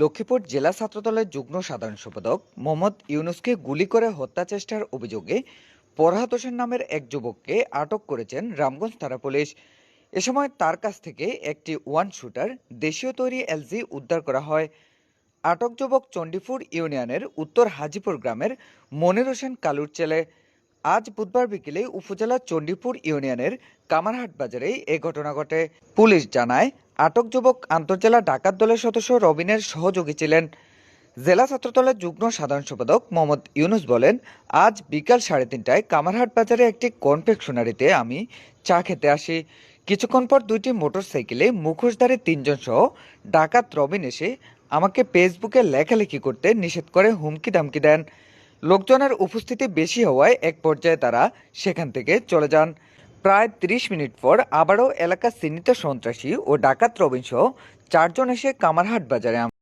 লক্ষ্মীপুর জেলা ছাত্রদলের যুগ্ম সাধারণ সম্পাদক মোহাম্মদ ইউনুসকে গুলি করে হত্যা চেষ্টার অভিযোগে ফরহাদ হোসেন নামের এক যুবককে আটক করেছেন রামগঞ্জ থানা পুলিশ। এ সময় তার কাছ থেকে একটি ওয়ান শুটার দেশীয় তৈরি এলজি উদ্ধার করা হয়। আটক যুবক চণ্ডীপুর ইউনিয়নের উত্তর হাজিপুর গ্রামের মনির হোসেন কালুর ছেলে। আজ বুধবার বিকেলে উপজেলা চণ্ডীপুর ইউনিয়নের কামারহাট বাজারে এ ঘটনা ঘটে। পুলিশ জানায়, আটক যুবক আন্তর্জেলা ডাকাত দলের সদস্য রবিনের সহযোগী ছিলেন। জেলা ছাত্রদলের যুগ্ম সাধারণ সম্পাদক মোহাম্মদ ইউনুস বলেন, আজ বিকাল সাড়ে তিনটায় কামারহাট বাজারে একটি কনফেকশনারিতে আমি চা খেতে আসি। কিছুক্ষণ পর দুইটি মোটরসাইকেলে মুখোশধারী তিনজন সহ ডাকাত রবিন এসে আমাকে ফেসবুকে লেখালেখি করতে নিষেধ করে হুমকি দামকি দেন। লোকজনের উপস্থিতি বেশি হওয়ায় এক পর্যায়ে তারা সেখান থেকে চলে যান। প্রায় ত্রিশ মিনিট পর আবারও এলাকার চিহ্নিত সন্ত্রাসী ও ডাকাত রবিনসহ চারজন এসে কামারহাট বাজারে